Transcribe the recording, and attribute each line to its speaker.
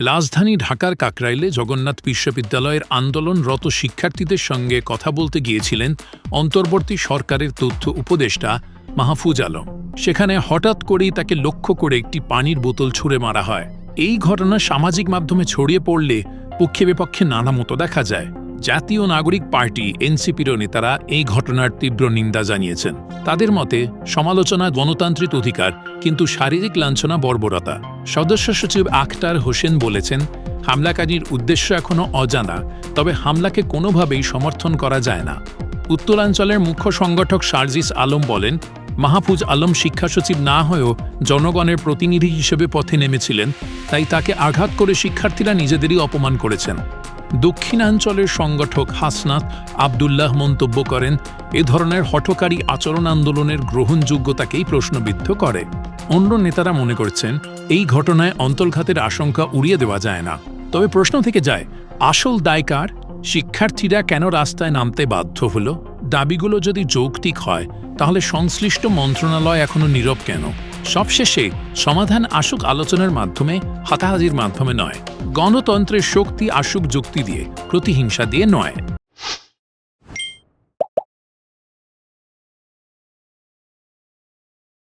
Speaker 1: রাজধানী ঢাকার কাকরাইলে জগন্নাথ বিশ্ববিদ্যালয়ের আন্দোলনরত শিক্ষার্থীদের সঙ্গে কথা বলতে গিয়েছিলেন অন্তর্বর্তী সরকারের তথ্য উপদেষ্টা মাহফুজ আলম। সেখানে হঠাৎ করেই তাকে লক্ষ্য করে একটি পানির বোতল ছুঁড়ে মারা হয়। এই ঘটনা সামাজিক মাধ্যমে ছড়িয়ে পড়লে পক্ষে বিপক্ষে নানা মতো দেখা যায়। জাতীয় নাগরিক পার্টি এনসিপির নেতারা এই ঘটনার তীব্র নিন্দা জানিয়েছেন। তাদের মতে, সমালোচনা গণতান্ত্রিক অধিকার, কিন্তু শারীরিক লাঞ্ছনা বর্বরতা। সদস্য সচিব আখতার হোসেন বলেছেন, হামলাকারীর উদ্দেশ্য এখনও অজানা, তবে হামলাকে কোনোভাবেই সমর্থন করা যায় না। উত্তরাঞ্চলের মুখ্য সংগঠক সার্জিস আলম বলেন, মাহফুজ আলম শিক্ষা সচিব না হয়েও জনগণের প্রতিনিধি হিসেবে পথে নেমেছিলেন, তাই তাকে আঘাত করে শিক্ষার্থীরা নিজেদেরই অপমান করেছেন। দক্ষিণাঞ্চলের সংগঠক হাসনাত আবদুল্লাহ মন্তব্য করেন, এ ধরনের হঠকারী আচরণ আন্দোলনের গ্রহণযোগ্যতাকেই প্রশ্নবিদ্ধ করে। অন্য নেতারা মনে করছেন, এই ঘটনায় অন্তর্ঘাতের আশঙ্কা উড়িয়ে দেওয়া যায় না। তবে প্রশ্ন থেকে যায়, আসল দায়কার শিক্ষার্থীরা কেন রাস্তায় নামতে বাধ্য হল? দাবিগুলো যদি যৌক্তিক হয়, তাহলে সংশ্লিষ্ট মন্ত্রণালয় এখনও নীরব কেন? সবশেষে সমাধান আসুক আলোচনার মাধ্যমে, হাতাহাজির মাধ্যমে নয়। গণতন্ত্রের শক্তি আসুক যুক্তি দিয়ে, প্রতিহিংসা দিয়ে নয়।